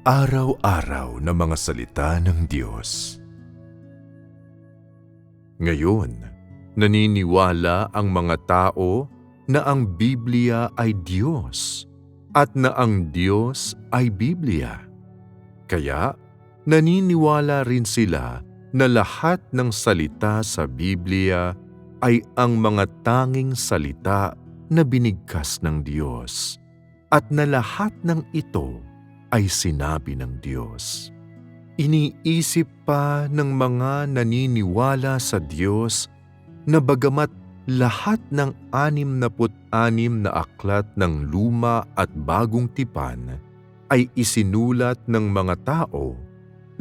Araw-araw na mga salita ng Diyos. Ngayon, naniniwala ang mga tao na ang Biblia ay Diyos at na ang Diyos ay Biblia. Kaya, naniniwala rin sila na lahat ng salita sa Biblia ay ang mga tanging salita na binigkas ng Diyos at na lahat ng ito ay sinabi ng Diyos. Iniisip pa ng mga naniniwala sa Diyos na bagamat lahat ng anim na put-anim na aklat ng luma at bagong tipan ay isinulat ng mga tao,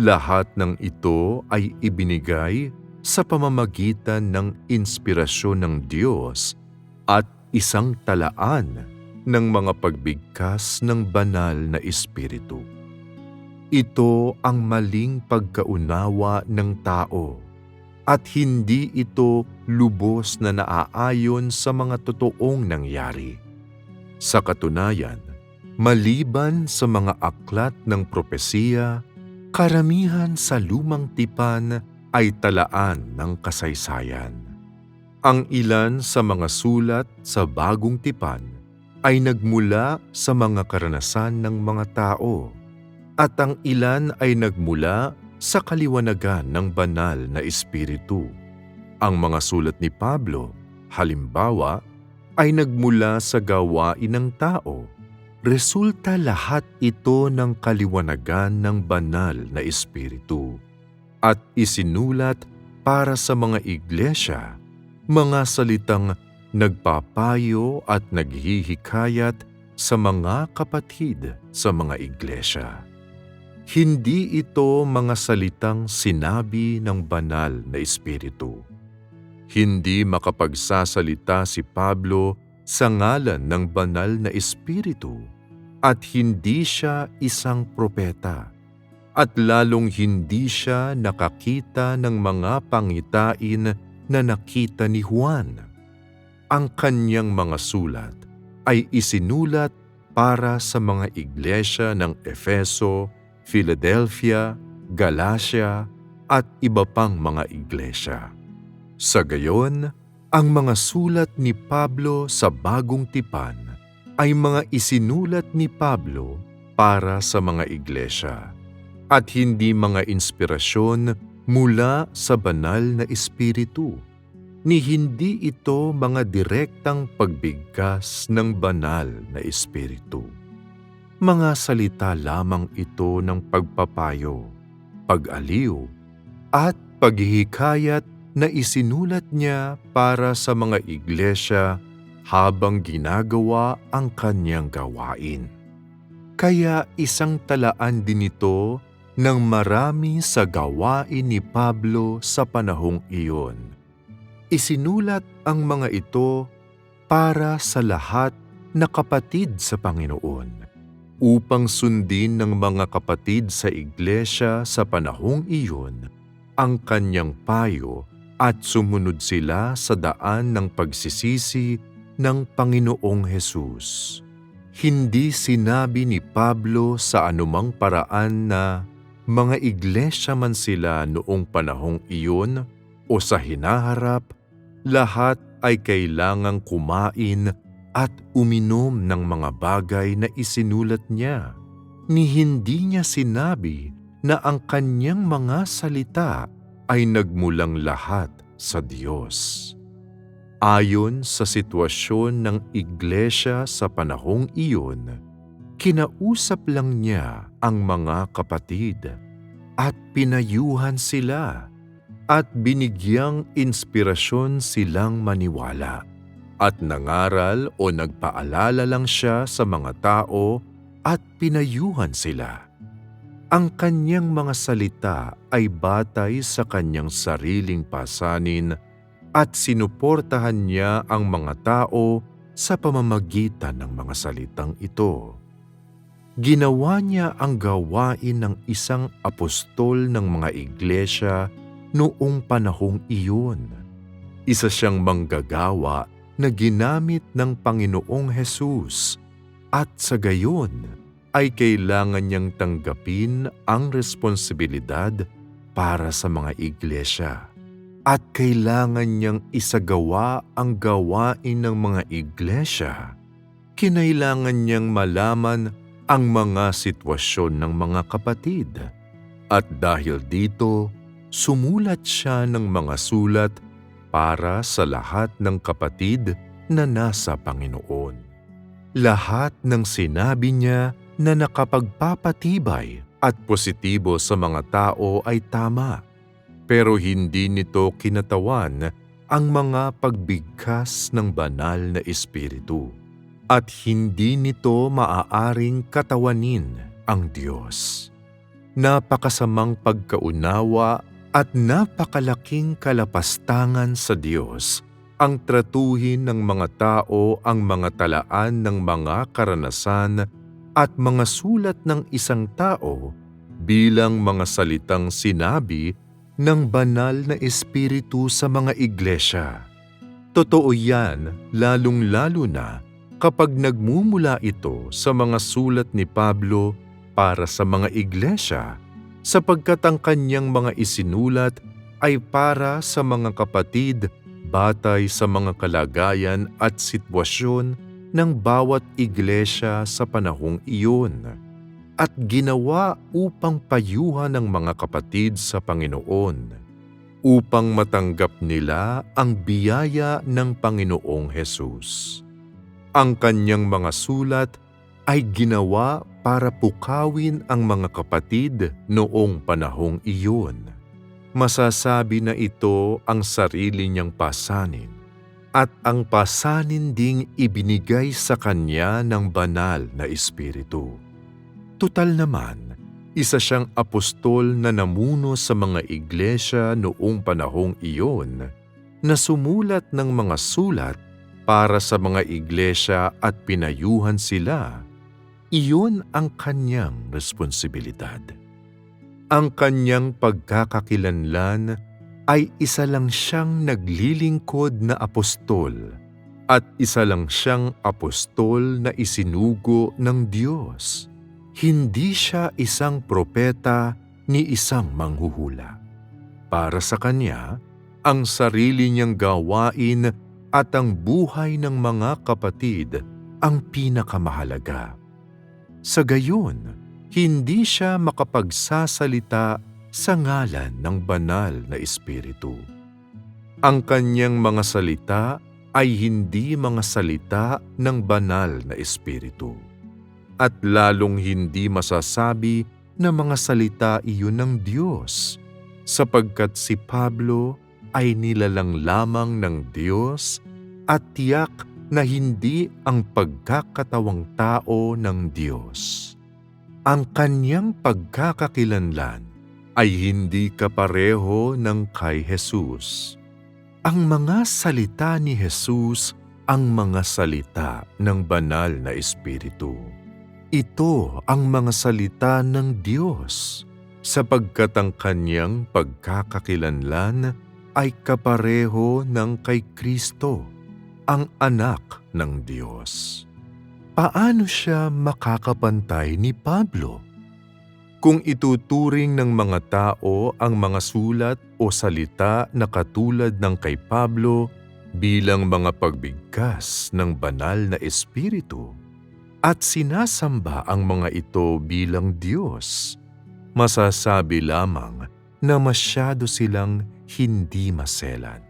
lahat ng ito ay ibinigay sa pamamagitan ng inspirasyon ng Diyos at isang talaan ng mga pagbigkas ng banal na espiritu. Ito ang maling pagkaunawa ng tao at hindi ito lubos na naaayon sa mga totoong nangyari. Sa katunayan, maliban sa mga aklat ng propesiya, karamihan sa lumang tipan ay talaan ng kasaysayan. Ang ilan sa mga sulat sa bagong tipan ay nagmula sa mga karanasan ng mga tao at ang ilan ay nagmula sa kaliwanagan ng banal na espiritu. Ang mga sulat ni Pablo, halimbawa, ay nagmula sa gawain ng tao. Resulta lahat ito ng kaliwanagan ng banal na espiritu at isinulat para sa mga iglesia, mga salitang nagpapayo at naghihikayat sa mga kapatid sa mga iglesia. Hindi ito mga salitang sinabi ng banal na espiritu. Hindi makapagsasalita si Pablo sa ngalan ng banal na espiritu at hindi siya isang propeta at lalong hindi siya nakakita ng mga pangitain na nakita ni Juan ang kanyang mga sulat ay isinulat para sa mga iglesia ng Efeso, Philadelphia, Galacia at iba pang mga iglesia. Sa gayon, ang mga sulat ni Pablo sa Bagong Tipan ay mga isinulat ni Pablo para sa mga iglesia at hindi mga inspirasyon mula sa banal na espiritu ni hindi ito mga direktang pagbigkas ng banal na espiritu. Mga salita lamang ito ng pagpapayo, pag-aliw, at paghihikayat na isinulat niya para sa mga iglesia habang ginagawa ang kanyang gawain. Kaya isang talaan din ito ng marami sa gawain ni Pablo sa panahong iyon Isinulat ang mga ito para sa lahat na kapatid sa Panginoon upang sundin ng mga kapatid sa iglesia sa panahong iyon ang kanyang payo at sumunod sila sa daan ng pagsisisi ng Panginoong Hesus. Hindi sinabi ni Pablo sa anumang paraan na mga iglesia man sila noong panahong iyon o sa hinaharap lahat ay kailangang kumain at uminom ng mga bagay na isinulat niya. Ni hindi niya sinabi na ang kanyang mga salita ay nagmulang lahat sa Diyos. Ayon sa sitwasyon ng iglesia sa panahong iyon, kinausap lang niya ang mga kapatid at pinayuhan sila at binigyang inspirasyon silang maniwala. At nangaral o nagpaalala lang siya sa mga tao at pinayuhan sila. Ang kanyang mga salita ay batay sa kanyang sariling pasanin at sinuportahan niya ang mga tao sa pamamagitan ng mga salitang ito. Ginawa niya ang gawain ng isang apostol ng mga iglesia noong panahong iyon. Isa siyang manggagawa na ginamit ng Panginoong Hesus at sa gayon, ay kailangan niyang tanggapin ang responsibilidad para sa mga iglesia at kailangan niyang isagawa ang gawain ng mga iglesia. Kinailangan niyang malaman ang mga sitwasyon ng mga kapatid. At dahil dito, sumulat siya ng mga sulat para sa lahat ng kapatid na nasa Panginoon. Lahat ng sinabi niya na nakapagpapatibay at positibo sa mga tao ay tama, pero hindi nito kinatawan ang mga pagbigkas ng banal na espiritu at hindi nito maaaring katawanin ang Diyos. Napakasamang pagkaunawa at napakalaking kalapastangan sa Diyos ang tratuhin ng mga tao ang mga talaan ng mga karanasan at mga sulat ng isang tao bilang mga salitang sinabi ng banal na espiritu sa mga iglesia. Totoo yan lalong-lalo na kapag nagmumula ito sa mga sulat ni Pablo para sa mga iglesia sapagkat ang kanyang mga isinulat ay para sa mga kapatid batay sa mga kalagayan at sitwasyon ng bawat iglesia sa panahong iyon at ginawa upang payuhan ng mga kapatid sa Panginoon upang matanggap nila ang biyaya ng Panginoong Hesus. Ang kanyang mga sulat ay ginawa para pukawin ang mga kapatid noong panahong iyon. Masasabi na ito ang sarili niyang pasanin at ang pasanin ding ibinigay sa kanya ng banal na espiritu. Tutal naman, isa siyang apostol na namuno sa mga iglesia noong panahong iyon na sumulat ng mga sulat para sa mga iglesia at pinayuhan sila. Iyon ang kanyang responsibilidad. Ang kanyang pagkakakilanlan ay isa lang siyang naglilingkod na apostol at isa lang siyang apostol na isinugo ng Diyos. Hindi siya isang propeta ni isang manghuhula. Para sa kanya, ang sarili niyang gawain at ang buhay ng mga kapatid ang pinakamahalaga. Sa gayon, hindi siya makapagsasalita sa ngalan ng banal na espiritu. Ang kanyang mga salita ay hindi mga salita ng banal na espiritu. At lalong hindi masasabi na mga salita iyon ng Diyos, sapagkat si Pablo ay nilalang lamang ng Diyos at tiyak na hindi ang pagkakatawang tao ng Diyos ang kanyang pagkakakilanlan ay hindi kapareho ng kay Jesus. Ang mga salita ni Jesus ang mga salita ng banal na Espiritu. Ito ang mga salita ng Diyos sapagkat ang kanyang pagkakakilanlan ay kapareho ng kay Kristo, ang anak ng Diyos paano siya makakapantay ni Pablo? Kung ituturing ng mga tao ang mga sulat o salita na katulad ng kay Pablo bilang mga pagbigkas ng banal na espiritu at sinasamba ang mga ito bilang Diyos, masasabi lamang na masyado silang hindi maselan.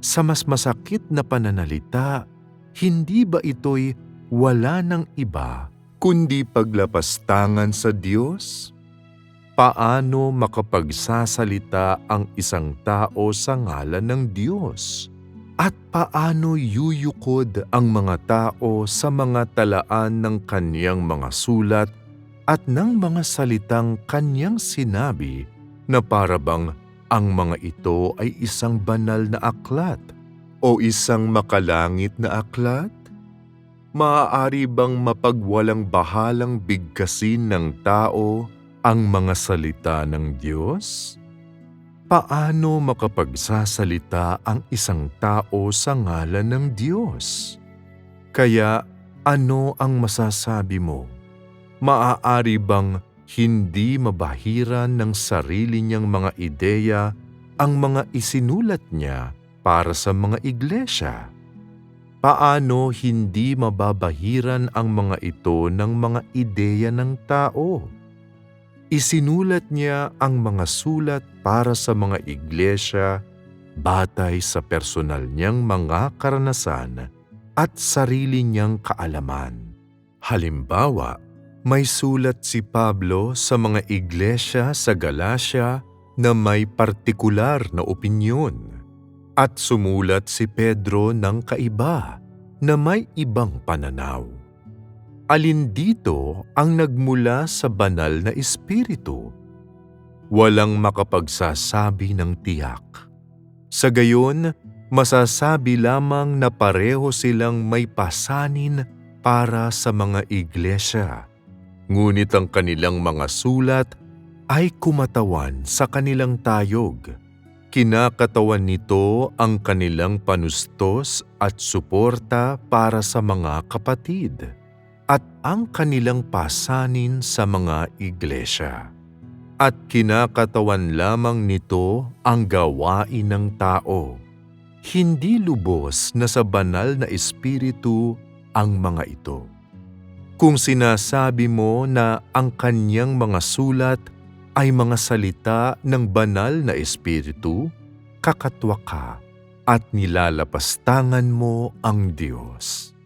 Sa mas masakit na pananalita, hindi ba ito'y wala ng iba kundi paglapastangan sa Diyos? Paano makapagsasalita ang isang tao sa ngalan ng Diyos? At paano yuyukod ang mga tao sa mga talaan ng kanyang mga sulat at ng mga salitang kanyang sinabi na parabang ang mga ito ay isang banal na aklat o isang makalangit na aklat? maaari bang mapagwalang bahalang bigkasin ng tao ang mga salita ng Diyos? Paano makapagsasalita ang isang tao sa ngalan ng Diyos? Kaya ano ang masasabi mo? maaari bang hindi mabahiran ng sarili niyang mga ideya ang mga isinulat niya para sa mga iglesia? Paano hindi mababahiran ang mga ito ng mga ideya ng tao? Isinulat niya ang mga sulat para sa mga iglesia batay sa personal niyang mga karanasan at sarili niyang kaalaman. Halimbawa, may sulat si Pablo sa mga iglesia sa Galacia na may partikular na opinyon at sumulat si Pedro ng kaiba na may ibang pananaw. Alin dito ang nagmula sa banal na espiritu? Walang makapagsasabi ng tiyak. Sa gayon, masasabi lamang na pareho silang may pasanin para sa mga iglesia. Ngunit ang kanilang mga sulat ay kumatawan sa kanilang tayog. Kinakatawan nito ang kanilang panustos at suporta para sa mga kapatid at ang kanilang pasanin sa mga iglesia. At kinakatawan lamang nito ang gawain ng tao. Hindi lubos na sa banal na espiritu ang mga ito. Kung sinasabi mo na ang kanyang mga sulat ay mga salita ng banal na espiritu, kakatwa ka at nilalapastangan mo ang Diyos.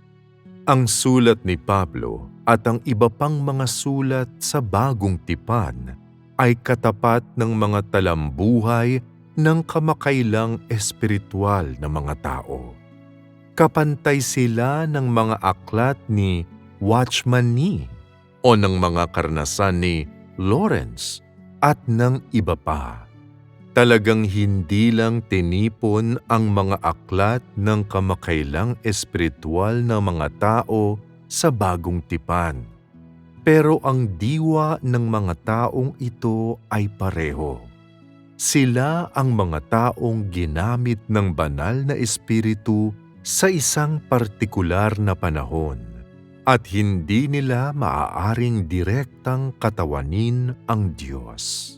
Ang sulat ni Pablo at ang iba pang mga sulat sa bagong tipan ay katapat ng mga talambuhay ng kamakailang espiritual na mga tao. Kapantay sila ng mga aklat ni Watchman Nee o ng mga karanasan ni Lawrence at ng iba pa. Talagang hindi lang tinipon ang mga aklat ng kamakailang espiritual ng mga tao sa bagong tipan. Pero ang diwa ng mga taong ito ay pareho. Sila ang mga taong ginamit ng banal na espiritu sa isang partikular na panahon at hindi nila maaaring direktang katawanin ang Diyos.